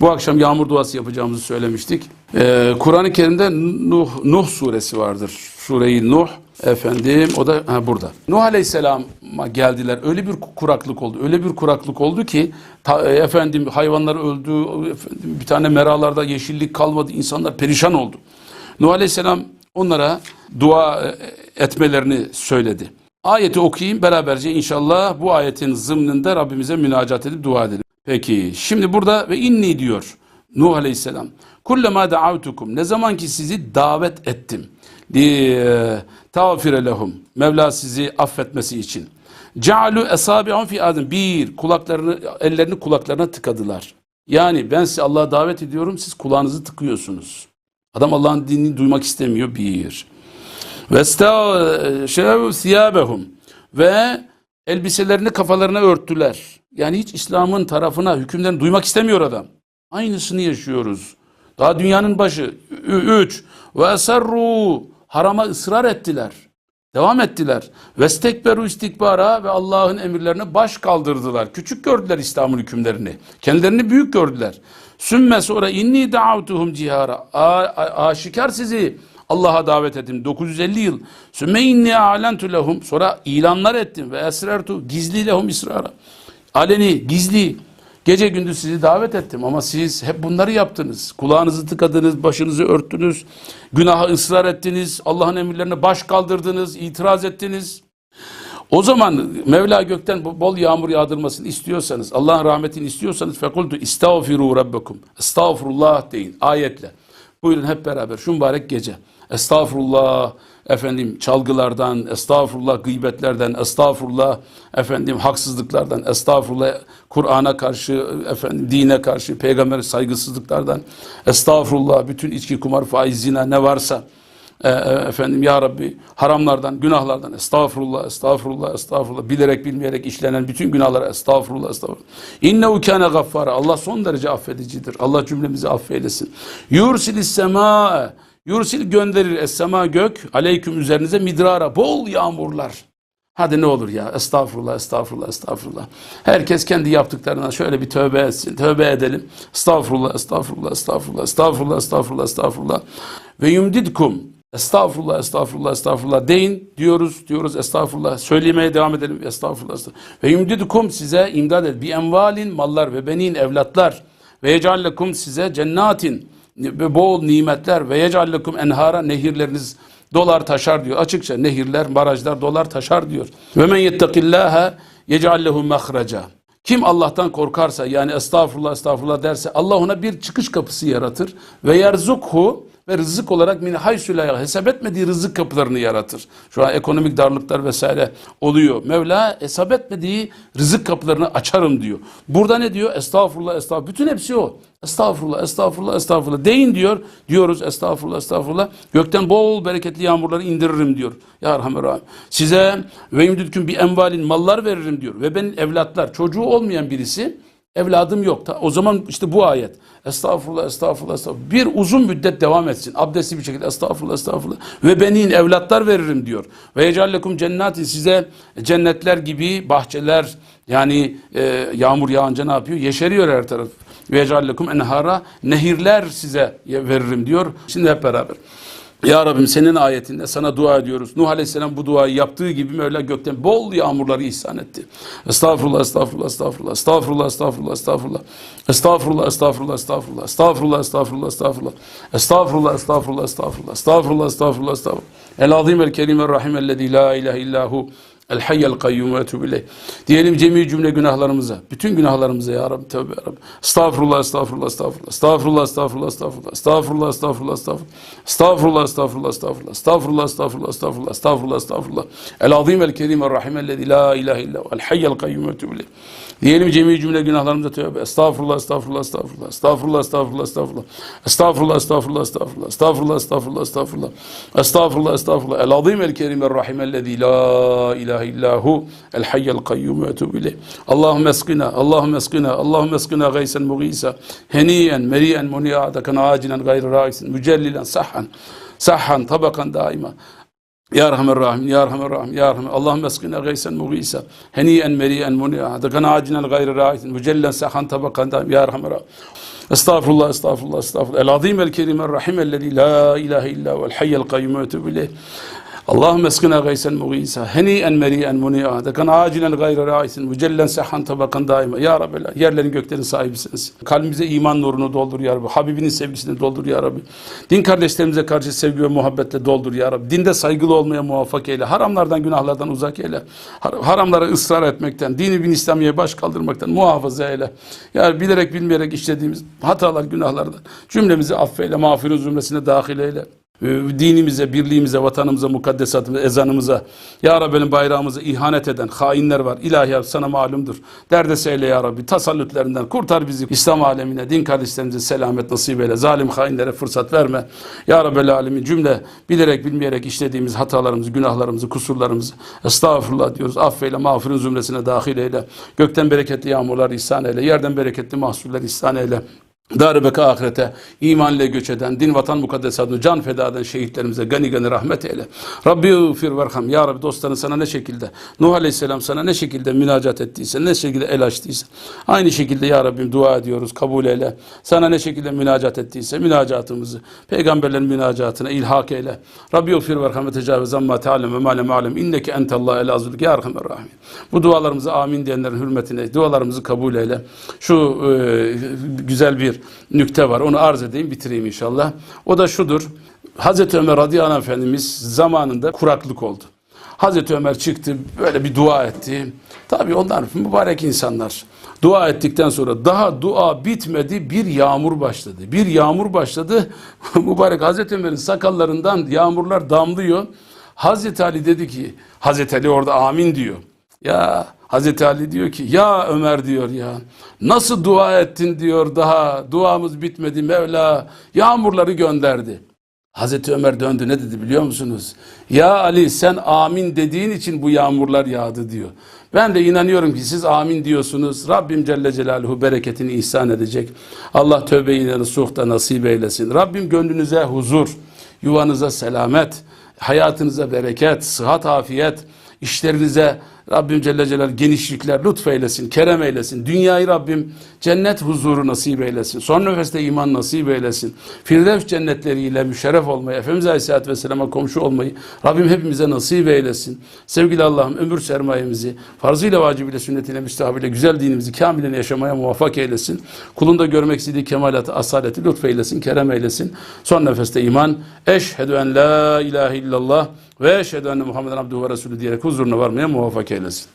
Bu akşam yağmur duası yapacağımızı söylemiştik. Ee, Kur'an-ı Kerim'de Nuh, Nuh suresi vardır. Sure-i Nuh efendim o da ha, burada. Nuh Aleyhisselam'a geldiler. Öyle bir kuraklık oldu. Öyle bir kuraklık oldu ki ta- e, efendim hayvanlar öldü. Efendim, bir tane meralarda yeşillik kalmadı. İnsanlar perişan oldu. Nuh Aleyhisselam onlara dua e, etmelerini söyledi. Ayeti okuyayım beraberce inşallah bu ayetin zımnında Rabbimize münacat edip dua edelim. Peki şimdi burada ve inni diyor Nuh Aleyhisselam. Kullema da'avtukum ne zaman ki sizi davet ettim. Li tağfire lehum. Mevla sizi affetmesi için. Cealu esabi'un fi adem. Bir kulaklarını ellerini kulaklarına tıkadılar. Yani ben sizi Allah'a davet ediyorum siz kulağınızı tıkıyorsunuz. Adam Allah'ın dinini duymak istemiyor bir. Ve şev siyabehum ve elbiselerini kafalarına örttüler. Yani hiç İslam'ın tarafına hükümlerini duymak istemiyor adam. Aynısını yaşıyoruz. Daha dünyanın başı. Üç. Ve eserru harama ısrar ettiler. Devam ettiler. Vestekberu istikbara ve Allah'ın emirlerine baş kaldırdılar. Küçük gördüler İslam'ın hükümlerini. Kendilerini büyük gördüler. Sümme sonra inni da'avtuhum cihara. Aşikar sizi Allah'a davet ettim. 950 yıl. Sümme inni a'lentu lehum. Sonra ilanlar ettim ve esrertu gizli lehum israra. Aleni, gizli. Gece gündüz sizi davet ettim ama siz hep bunları yaptınız. Kulağınızı tıkadınız, başınızı örttünüz, günaha ısrar ettiniz, Allah'ın emirlerine baş kaldırdınız, itiraz ettiniz. O zaman Mevla gökten bol yağmur yağdırmasını istiyorsanız, Allah'ın rahmetini istiyorsanız fekultu istağfiru rabbekum. Estağfurullah deyin ayetle. Buyurun hep beraber şu mübarek gece. Estağfurullah efendim çalgılardan, estağfurullah gıybetlerden, estağfurullah efendim haksızlıklardan, estağfurullah Kur'an'a karşı, efendim dine karşı, peygamber saygısızlıklardan, estağfurullah bütün içki, kumar, faiz, zina ne varsa e, e, efendim ya Rabbi haramlardan, günahlardan estağfurullah, estağfurullah, estağfurullah bilerek bilmeyerek işlenen bütün günahlara estağfurullah, estağfurullah. İnnehu kâne gaffara. Allah son derece affedicidir. Allah cümlemizi affeylesin. Yursilis semâe. Yursil gönderir es sema gök aleyküm üzerinize midrara bol yağmurlar. Hadi ne olur ya estağfurullah estağfurullah estağfurullah. Herkes kendi yaptıklarına şöyle bir tövbe etsin. Tövbe edelim. Estağfurullah estağfurullah estağfurullah estağfurullah estağfurullah estağfurullah. Ve yumdidkum Estağfurullah, estağfurullah, estağfurullah deyin diyoruz, diyoruz estağfurullah. Söylemeye devam edelim. Estağfurullah, estağfurullah. Ve yumdidukum size imdad et. Bi envalin mallar ve benin evlatlar. Ve yecallekum size cennatin bol nimetler ve yecallekum enhara nehirleriniz dolar taşar diyor. Açıkça nehirler, barajlar dolar taşar diyor. Ve men yettekillaha yecallehu mahraca. Kim Allah'tan korkarsa yani estağfurullah estağfurullah derse Allah ona bir çıkış kapısı yaratır ve yerzukhu ve rızık olarak min haysülaya hesap etmediği rızık kapılarını yaratır. Şu an ekonomik darlıklar vesaire oluyor. Mevla hesap etmediği rızık kapılarını açarım diyor. Burada ne diyor? Estağfurullah estağfurullah. Bütün hepsi o. Estağfurullah, estağfurullah, estağfurullah. Deyin diyor. Diyoruz estağfurullah, estağfurullah. Gökten bol bereketli yağmurları indiririm diyor. Ya Erhamer Rahim. Size ve yumdütküm bir envalin mallar veririm diyor. Ve benim evlatlar, çocuğu olmayan birisi Evladım yok. O zaman işte bu ayet. Estağfurullah, estağfurullah, estağfurullah. Bir uzun müddet devam etsin. Abdestli bir şekilde estağfurullah, estağfurullah. Ve benin evlatlar veririm diyor. Ve yecallekum cennetin size cennetler gibi bahçeler yani e, yağmur yağınca ne yapıyor? Yeşeriyor her taraf. Ve yecallekum enhara nehirler size veririm diyor. Şimdi hep beraber. Ya Rabbim senin ayetinde sana dua ediyoruz. Nuh Aleyhisselam bu duayı yaptığı gibi Mevla gökten bol yağmurları ihsan etti. Estağfurullah, estağfurullah, estağfurullah, estağfurullah, estağfurullah, estağfurullah. Estağfurullah, estağfurullah, estağfurullah, estağfurullah, estağfurullah, estağfurullah. Estağfurullah, estağfurullah, estağfurullah, estağfurullah, estağfurullah, estağfurullah. El azim el kerim el rahim ellezî la ilahe illahu El hayyel kayyum ve etûbü ileyh. Diyelim cemi cümle günahlarımıza, bütün günahlarımıza ya Rabbi, tövbe ya Rabbi. Estağfurullah, estağfurullah, estağfurullah. Estağfurullah, estağfurullah, estağfurullah. Estağfurullah, estağfurullah, estağfurullah. Estağfurullah, estağfurullah, estağfurullah. Estağfurullah, estağfurullah, estağfurullah. Estağfurullah, estağfurullah. El azim el kerim el rahim ellezî la ilahe illa El hayyel kayyum ve etûbü ileyh. Diyelim cemi cümle günahlarımıza tövbe. Estağfurullah, estağfurullah, estağfurullah. Estağfurullah, estağfurullah, estağfurullah. Estağfurullah, estağfurullah, estağfurullah. Estağfurullah, estağfurullah, estağfurullah. Estağfurullah, estağfurullah. El azim el kerim el rahim ellezî la ilahe illahu el hayyel kayyum ve etûbü ileyh. Allahümme eskina, Allahümme eskina, Allahümme eskina gaysen mugisa, heniyen, meriyen, muniyadekan, acilen gayrı raisin, mücellilen, sahhan, sahhan, tabakan daima. Ya Erhamer Rahim, Ya Erhamer Rahim, Ya Erhamer Allahümme eskina gaysen mugisa, heniyen, meriyen, muniyadekan, acilen gayrı raisin, mücellilen, sahhan, tabakan daima. Ya Erhamer Rahim. Estağfurullah, estağfurullah, estağfurullah. El azim el kerim el rahim ellezî la ilahe illa vel hayyel kayyum ve etûbü ileyh. Allahümme eskina gaysen mugisa, heniyen meriyen muni'a, dekan acilen gayre raisin, mücellen sehan tabakan daima. Ya Rabbi, yerlerin göklerin sahibisiniz. Kalbimize iman nurunu doldur ya Rabbi. Habibinin sevgisini doldur ya Rabbi. Din kardeşlerimize karşı sevgi ve muhabbetle doldur ya Rabbi. Dinde saygılı olmaya muvaffak eyle. Haramlardan, günahlardan uzak eyle. Haramlara ısrar etmekten, dini bin İslamiye baş kaldırmaktan muhafaza eyle. Ya bilerek bilmeyerek işlediğimiz hatalar, günahlardan cümlemizi affeyle, mağfirin zümresine dahil eyle dinimize, birliğimize, vatanımıza, mukaddesatımıza, ezanımıza, Ya Rabbi'nin bayrağımıza ihanet eden hainler var. İlahi sana malumdur. Derdest eyle Ya Rabbi. Tasallütlerinden kurtar bizi. İslam alemine, din kardeşlerimize selamet nasip eyle. Zalim hainlere fırsat verme. Ya Rabbi alemin cümle bilerek bilmeyerek işlediğimiz hatalarımızı, günahlarımızı, kusurlarımızı estağfurullah diyoruz. Affeyle, mağfirin zümresine dahil eyle. Gökten bereketli yağmurlar ihsan eyle. Yerden bereketli mahsuller ihsan eyle. Dar-ı beka ahirete iman ile göç eden, din vatan mukaddesatını can feda eden şehitlerimize gani gani rahmet eyle. Rabbi ufir verham. Ya Rabbi dostların sana ne şekilde, Nuh Aleyhisselam sana ne şekilde münacat ettiyse, ne şekilde el açtıysa, aynı şekilde Ya Rabbim dua ediyoruz, kabul eyle. Sana ne şekilde münacat ettiyse, münacatımızı, peygamberlerin münacatına ilhak eyle. Rabbi ufir verham ve tecavüz amma tealem ve malem alem. İnneke entallah el azulük ya erhamer rahim. Bu dualarımızı amin diyenlerin hürmetine, dualarımızı kabul eyle. Şu e, güzel bir nükte var. Onu arz edeyim, bitireyim inşallah. O da şudur. Hazreti Ömer radıyallahu anh Efendimiz zamanında kuraklık oldu. Hazreti Ömer çıktı, böyle bir dua etti. Tabii onlar mübarek insanlar. Dua ettikten sonra daha dua bitmedi, bir yağmur başladı. Bir yağmur başladı. mübarek Hazreti Ömer'in sakallarından yağmurlar damlıyor. Hazreti Ali dedi ki, Hazreti Ali orada amin diyor. Ya Hazreti Ali diyor ki ya Ömer diyor ya nasıl dua ettin diyor daha duamız bitmedi Mevla yağmurları gönderdi. Hazreti Ömer döndü ne dedi biliyor musunuz? Ya Ali sen amin dediğin için bu yağmurlar yağdı diyor. Ben de inanıyorum ki siz amin diyorsunuz. Rabbim Celle Celaluhu bereketini ihsan edecek. Allah tövbeyi nasuh da nasip eylesin. Rabbim gönlünüze huzur, yuvanıza selamet, hayatınıza bereket, sıhhat, afiyet, işlerinize Rabbim Celle Celaluhu genişlikler lütfeylesin, kerem eylesin. Dünyayı Rabbim cennet huzuru nasip eylesin. Son nefeste iman nasip eylesin. Firdevs cennetleriyle müşerref olmayı, Efendimiz Aleyhisselatü Vesselam'a komşu olmayı Rabbim hepimize nasip eylesin. Sevgili Allah'ım ömür sermayemizi farzıyla, vacibiyle, sünnetiyle, müstahabiyle güzel dinimizi kamilen yaşamaya muvaffak eylesin. Kulunda görmek istediği kemalatı, asaleti lütfeylesin, kerem eylesin. Son nefeste iman. Eşhedü en la ilahe illallah ve eşhedü enne Muhammeden abduhu ve resulü diyerek huzuruna varmaya muvaffak eylesin.